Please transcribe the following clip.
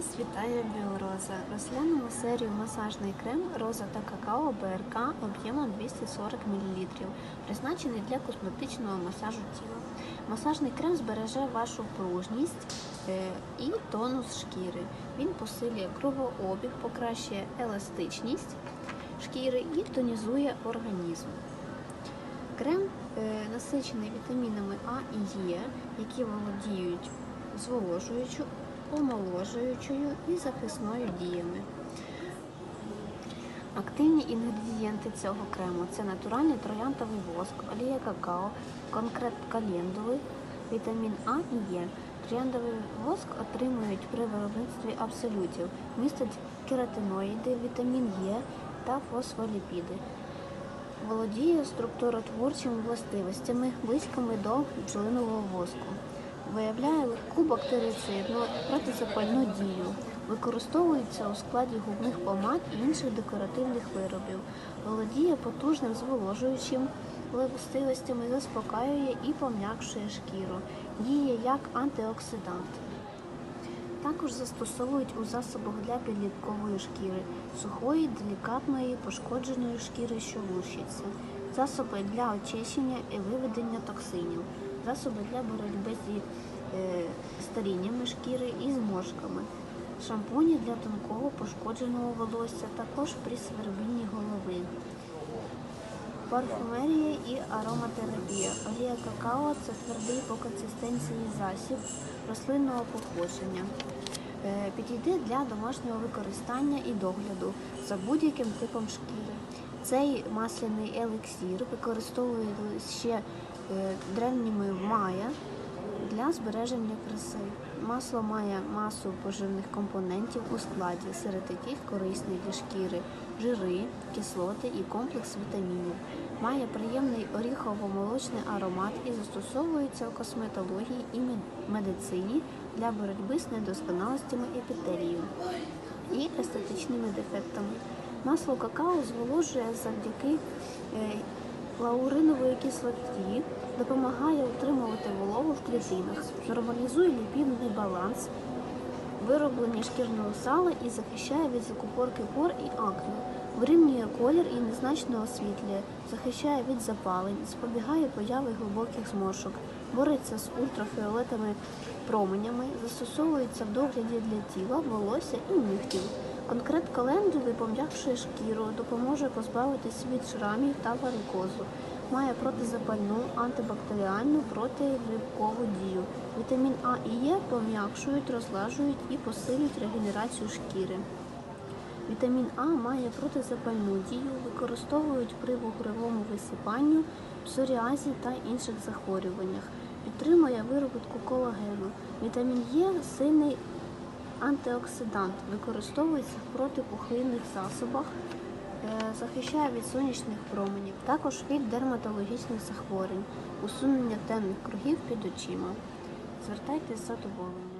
Вас вітає Біороза. Розглянемо серію масажний крем Роза та какао БРК об'ємом 240 мл, призначений для косметичного масажу тіла. Масажний крем збереже вашу пружність е, і тонус шкіри. Він посилює кровообіг, покращує еластичність шкіри і тонізує організм. Крем е, насичений вітамінами А і Е, які володіють зволожуючою, омоложуючою і захисною діями. Активні інгредієнти цього крему це натуральний троянтовий воск, олія какао, конкрет календули, вітамін А і Е. Трояндовий воск отримують при виробництві абсолютів, містить кератиноїди, вітамін Е та фосфоліпіди. Володіє структуротворчими властивостями, близькими до бджолиного воску. Виявляє легку бактерицидну протизапальну дію. Використовується у складі губних помад і інших декоративних виробів. Володіє потужним зволожуючим властивостями, заспокаює і пом'якшує шкіру. Діє як антиоксидант. Також застосовують у засобах для підліткової шкіри, сухої, делікатної, пошкодженої шкіри, що лущиться, засоби для очищення і виведення токсинів, засоби для боротьби з е, старіннями шкіри і зморшками, шампуні для тонкого пошкодженого волосся, також при свербінні голови. Парфумерія і ароматерапія. Олія какао це твердий по консистенції засіб рослинного походження. Е, Підійде для домашнього використання і догляду за будь-яким типом шкіри. Цей масляний елексір використовують ще е, древніми майя для збереження краси. Масло має масу поживних компонентів у складі, серед яких корисні для шкіри жири, кислоти і комплекс вітамінів. Має приємний оріхово-молочний аромат і застосовується в косметології і медицині для боротьби з недосконалостями епітелію і естетичними дефектами. Масло какао зволожує завдяки е, лауринової кислоті, допомагає утримувати вологу в клітинах, нормалізує ліпідний баланс, вироблення шкірного сала і захищає від закупорки пор і акне, вирівнює колір і незначно освітлює, захищає від запалень, запобігає появи глибоких зморшок, бореться з ультрафіолетовими променями, застосовується в догляді для тіла, волосся і нігтів. Конкрет календули пом'якшує шкіру, допоможе позбавитись від шрамів та варикозу. Має протизапальну, антибактеріальну, протигрибкову дію. Вітамін А і Е пом'якшують, розлажують і посилюють регенерацію шкіри. Вітамін А має протизапальну дію, використовують при вугровому висипанню, псоріазі та інших захворюваннях. Підтримує виробітку колагену. Вітамін Е сильний антиоксидант, використовується в протипухлинних засобах, е, захищає від сонячних променів, також від дерматологічних захворювань, усунення темних кругів під очима. Звертайтеся з задоволенням.